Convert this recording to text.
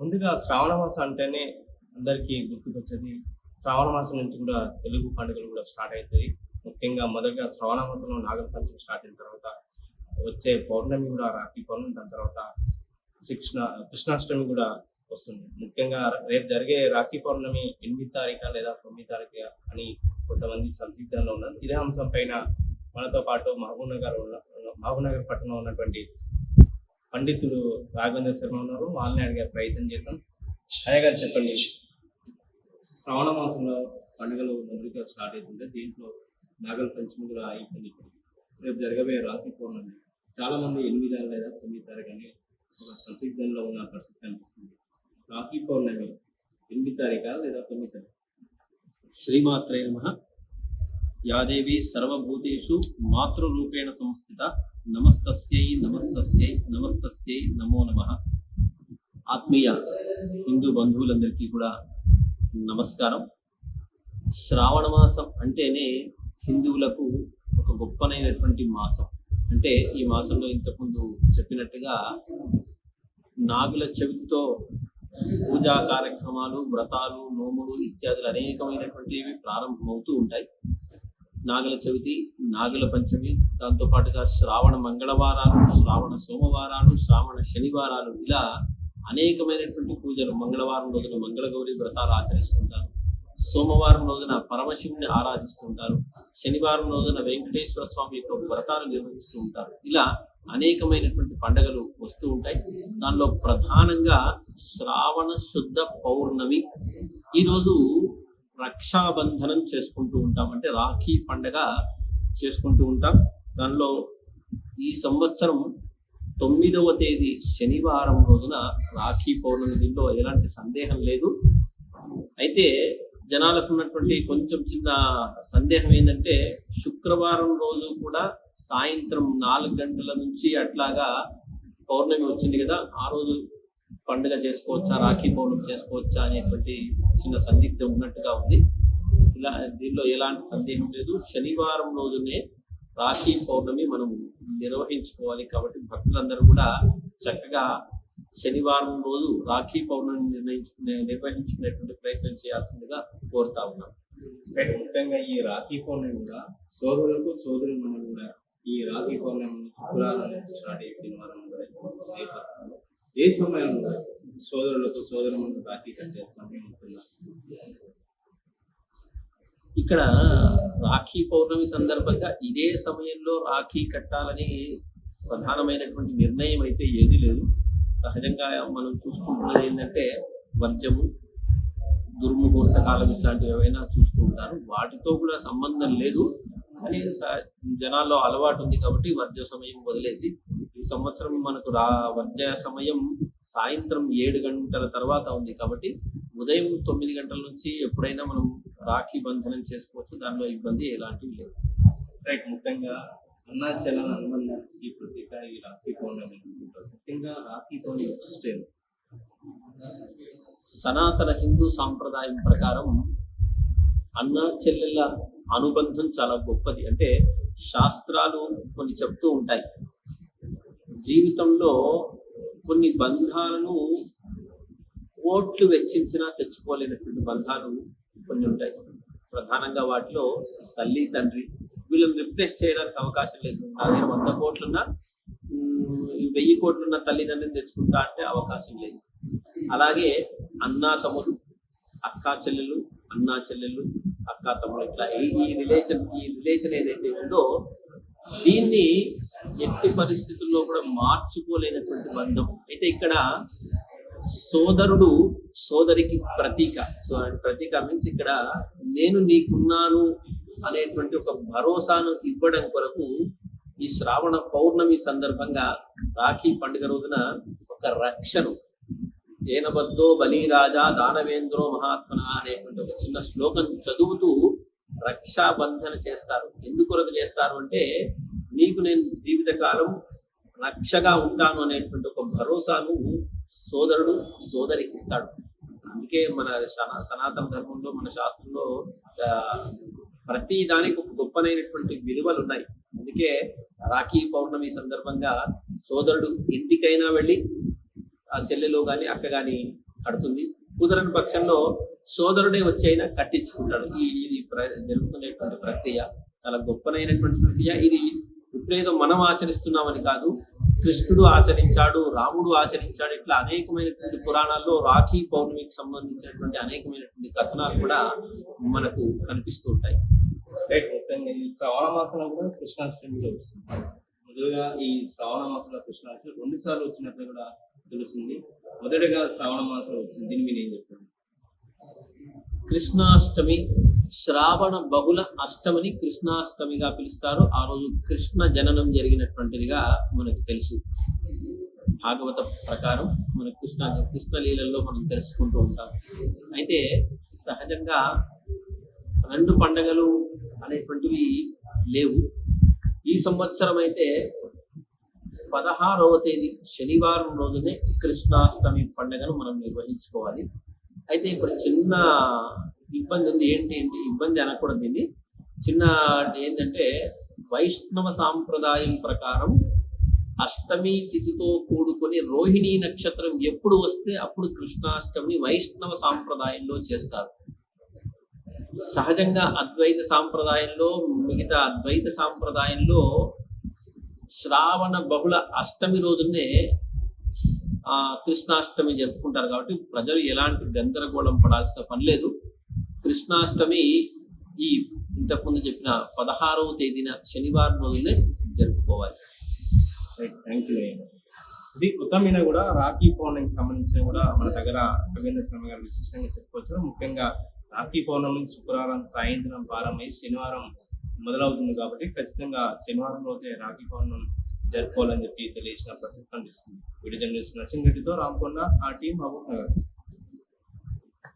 ముందుగా శ్రావణ మాసం అంటేనే అందరికీ గుర్తుకొచ్చేది. శ్రావణ మాసం నుంచి కూడా తెలుగు పండుగలు కూడా స్టార్ట్ అవుతాయి ముఖ్యంగా మొదటగా శ్రావణ మాసంలో నాగర పంచమి స్టార్ట్ అయిన తర్వాత వచ్చే పౌర్ణమి కూడా రాఖీ పౌర్ణమి దాని తర్వాత శిక్షణ కృష్ణాష్టమి కూడా వస్తుంది. ముఖ్యంగా రేపు జరిగే రాఖీ పౌర్ణమి ఎనిమిది తారీఖు లేదా తొమ్మిది తారీఖు అని కొంతమంది సందిగ్ధంలో ఉన్నారు. ఇదే అంశం పైన మనతో పాటు మహబూబ్ నగర్ ఉన్న మహబూబ్ నగర్ పట్టణంలో ఉన్నటువంటి పండితులు రాఘవేంద్ర శర్మ ఉన్నారు. వాళ్ళని అడిగే ప్రయత్నం చేద్దాం. అయ్య గారు చెప్పండి. శ్రావణ మాసంలో పండుగలు మొదలుగా స్టార్ట్ అవుతుంటే దీంట్లో నాగల పంచమి కూడా అయిపోయింది రేపు జరగబోయే రాత్రి పౌర్ణమి. చాలా మంది ఎనిమిది లేదా తొమ్మిది తారీఖు అని ఒక సందిగ్ధంలో ఉన్న పరిస్థితి కనిపిస్తుంది. రాఖీ పౌర్ణమి ఎనిమిది తారీఖా లేదా తొమ్మిది తారీఖు? శ్రీమాత్రే నమ. యాదేవి సర్వభూతేషు మాతృరూపేణ సంస్థిత నమస్తస్యై నమస్తస్యై నమస్తస్యై నమో నమ. ఆత్మీయ హిందూ బంధువులందరికీ కూడా నమస్కారం. శ్రావణ మాసం అంటేనే హిందువులకు ఒక గొప్పనైనటువంటి మాసం. అంటే ఈ మాసంలో ఇంతకుముందు చెప్పినట్టుగా నాగుల చెవితో పూజా కార్యక్రమాలు వ్రతాలు నోములు ఇత్యాదులు అనేకమైనటువంటివి ప్రారంభమవుతూ ఉంటాయి. నాగల చవితి నాగల పంచమి దాంతో పాటుగా శ్రావణ మంగళవారాలు శ్రావణ సోమవారాలు శ్రావణ శనివారాలు ఇలా అనేకమైనటువంటి పూజలు మంగళవారం రోజున మంగళగౌరి వ్రతాలు ఆచరిస్తుంటారు. సోమవారం రోజున పరమశివుని ఆరాధిస్తుంటారు. శనివారం రోజున వెంకటేశ్వర స్వామి యొక్క వ్రతాలు నిర్వహిస్తూ ఉంటారు. ఇలా అనేకమైనటువంటి పండగలు వస్తూ ఉంటాయి. దానిలో ప్రధానంగా శ్రావణ శుద్ధ పౌర్ణమి. ఈరోజు రక్షాబంధనం చేసుకుంటూ ఉంటాం. అంటే రాఖీ పండగ చేసుకుంటూ ఉంటాం. దానిలో ఈ సంవత్సరం తొమ్మిదవ తేదీ శనివారం రోజున రాఖీ పౌర్ణమి దీనిలో ఎలాంటి సందేహం లేదు. అయితే జనాలకు ఉన్నటువంటి కొంచెం చిన్న సందేహం ఏంటంటే శుక్రవారం రోజు కూడా సాయంత్రం నాలుగు గంటల నుంచి అట్లాగా పౌర్ణమి వచ్చింది కదా. ఆ రోజు పండుగ చేసుకోవచ్చా? రాఖీ పౌర్ణం చేసుకోవచ్చా? అనేటువంటి చిన్న సందిగ్ధం ఉన్నట్టుగా ఉంది. ఇలా దీనిలో ఎలాంటి సందేహం లేదు. శనివారం రోజునే రాఖీ పౌర్ణమి మనం నిర్వహించుకోవాలి కాబట్టి భక్తులందరూ కూడా చక్కగా శనివారం రోజు రాఖీ పౌర్ణమి నిర్ణయించుకునే నిర్వహించుకునేటువంటి ప్రయత్నం చేయాల్సిందిగా కోరుతా ఉన్నాం. ముఖ్యంగా ఈ రాఖీ పౌర్ణమి కూడా సోదరులకు సోదరులు కూడా ఈ రాఖీ పౌర్ణమి శుక్రవారం స్టార్ట్ అయ్యే శనివారం కూడా ఏ సమయంలో సోదరులకు సోదరులకు రాఖీ కట్టే సమయం ఉంటుందా? ఇక్కడ రాఖీ పౌర్ణమి సందర్భంగా ఇదే సమయంలో రాఖీ కట్టాలని ప్రధానమైనటువంటి నిర్ణయం అయితే ఏది లేదు. సహజంగా మనం చూసుకుంటున్నది ఏంటంటే వర్జము దుర్ముహూర్త కాలం ఇట్లాంటివి ఏవైనా చూస్తూ ఉంటారు. వాటితో కూడా సంబంధం లేదు. కానీ జనాల్లో అలవాటు ఉంది కాబట్టి వర్జ సమయం వదిలేసి ఈ సంవత్సరం మనకు రా వర్జ సమయం సాయంత్రం ఏడు గంటల తర్వాత ఉంది కాబట్టి ఉదయం తొమ్మిది గంటల నుంచి ఎప్పుడైనా మనం రాఖీ బంధనం చేసుకోవచ్చు. దానిలో ఇబ్బంది ఎలాంటివి లేదు రైట్ ముఖ్యంగా అన్నా చెల్లెల అనుబంధానికి ప్రతీక ఈ రాఖీ పౌర్ణమి. ముఖ్యంగా రాఖీ పౌర్ణమి విశిష్టం సనాతన హిందూ సాంప్రదాయం ప్రకారం అన్న చెల్లెల అనుబంధం చాలా గొప్పది. అంటే శాస్త్రాలు కొన్ని చెప్తూ ఉంటాయి. జీవితంలో కొన్ని బంధాలను ఓట్లు వెచ్చించినా తెచ్చుకోలేనటువంటి బంధాలు కొన్ని ఉంటాయి. ప్రధానంగా వాటిలో తల్లి తండ్రి వీళ్ళని రిప్లేస్ చేయడానికి అవకాశం లేదు. నా దగ్గర వంద కోట్లున్నా వెయ్యి కోట్లున్న తల్లిదండ్రిని తెచ్చుకుంటా అంటే అవకాశం లేదు. అలాగే అన్నా తమ్ముడు అక్కా చెల్లెలు అన్నా చెల్లెలు అక్కా తమ్ముడు ఇట్లా ఈ ఈ రిలేషన్ ఈ రిలేషన్ ఏదైతే ఉందో దీన్ని ఎట్టి పరిస్థితుల్లో కూడా మార్చుకోలేనటువంటి బంధం. అయితే ఇక్కడ సోదరుడు సోదరికి ప్రతీక. సో ప్రతీక మీన్స్ ఇక్కడ నేను నీకున్నాను అనేటువంటి ఒక భరోసాను ఇవ్వడం కొరకు ఈ శ్రావణ పౌర్ణమి సందర్భంగా రాఖీ పండుగ రోజున ఒక రక్షను. ఏనబద్దో బలిరాజా దానవేంద్రో మహాత్మన అనేటువంటి ఒక చిన్న శ్లోకం చదువుతూ రక్షాబంధన చేస్తారు. ఎందుకొరకు చేస్తారు అంటే నీకు నేను జీవితకాలం రక్షగా ఉంటాను అనేటువంటి ఒక భరోసాను సోదరుడు సోదరికి ఇస్తాడు. అందుకే మన సనా సనాతన ధర్మంలో మన శాస్త్రంలో ప్రతి దానికి ఒక గొప్పనైనటువంటి విలువలు ఉన్నాయి అందుకే రాఖీ పౌర్ణమి సందర్భంగా సోదరుడు ఇంటికైనా వెళ్ళి ఆ చెల్లెలో కానీ అక్క కానీ కడుతుంది. కుదరని పక్షంలో సోదరుడే వచ్చి అయినా కట్టించుకుంటాడు. ఈ ఇది ప్ర- జరుగుతున్నటువంటి ప్రక్రియ చాలా గొప్పనైనటువంటి ప్రక్రియ. ఇది ఇప్పుడేదో మనం ఆచరిస్తున్నామని కాదు కృష్ణుడు ఆచరించాడు రాముడు ఆచరించాడు ఇట్లా అనేకమైనటువంటి పురాణాల్లో రాఖీ పౌర్ణమికి సంబంధించినటువంటి అనేకమైనటువంటి కథనాలు కూడా మనకు కనిపిస్తూ ఉంటాయి. రైట్ ఈ శ్రవణ మాసంలో కూడా కృష్ణాష్టమి వస్తుంది మొదలుగా ఈ శ్రావణ మాసంలో కృష్ణాష్టమి రెండు సార్లు వచ్చినట్లు కూడా తెలుస్తుంది. మొదటిగా శ్రావణ మాసంలో వచ్చింది దీని మీద ఏం చెప్తాను కృష్ణాష్టమి శ్రావణ బహుళ అష్టమిని కృష్ణాష్టమిగా పిలుస్తారు. ఆ రోజు కృష్ణ జననం జరిగినటువంటిదిగా మనకు తెలుసు. భాగవత ప్రకారం మన కృష్ణ కృష్ణ లీలల్లో మనం తెలుసుకుంటూ ఉంటాం. అయితే సహజంగా రెండు పండగలు అనేటువంటివి లేవు. ఈ సంవత్సరం అయితే పదహారవ తేదీ శనివారం రోజునే కృష్ణాష్టమి పండుగను మనం నిర్వహించుకోవాలి. అయితే ఇప్పుడు చిన్న ఇబ్బంది ఉంది. ఏంటి ఏంటి ఇబ్బంది అనకూడదు దీన్ని. చిన్న ఏంటంటే వైష్ణవ సాంప్రదాయం ప్రకారం అష్టమి తిథితో కూడుకొని రోహిణీ నక్షత్రం ఎప్పుడు వస్తే అప్పుడు కృష్ణాష్టమిని వైష్ణవ సాంప్రదాయంలో చేస్తారు. సహజంగా అద్వైత సాంప్రదాయంలో మిగతా అద్వైత సాంప్రదాయంలో శ్రావణ బహుళ అష్టమి రోజునే కృష్ణాష్టమి జరుపుకుంటారు కాబట్టి ప్రజలు ఎలాంటి గందరగోళం పడాల్సిన పని లేదు. కృష్ణాష్టమి ఈ ఇంతకుముందు చెప్పిన పదహారవ తేదీన శనివారం రోజునే జరుపుకోవాలి. రైట్ థ్యాంక్ యూ ఇది ఉత్తమైన కూడా రాఖీ పౌర్ణమికి సంబంధించిన కూడా మన దగ్గర రవీంద్ర స్వామి గారు విశిష్టంగా చెప్పుకోవచ్చు. ముఖ్యంగా రాఖీ పౌర్ణమి శుక్రవారం సాయంత్రం ప్రారంభమై శనివారం మొదలవుతుంది కాబట్టి ఖచ్చితంగా శనివారం రోజే రాఖీ పౌర్ణమి జరుపుకోవాలని చెప్పి తెలియజేసిన ప్రసక్తి కనిపిస్తుంది వీడియో జర్నలిస్ట్ నరసింహ రెడ్డితో రామకొండ ఆ టీం మహబూబ్ నగర్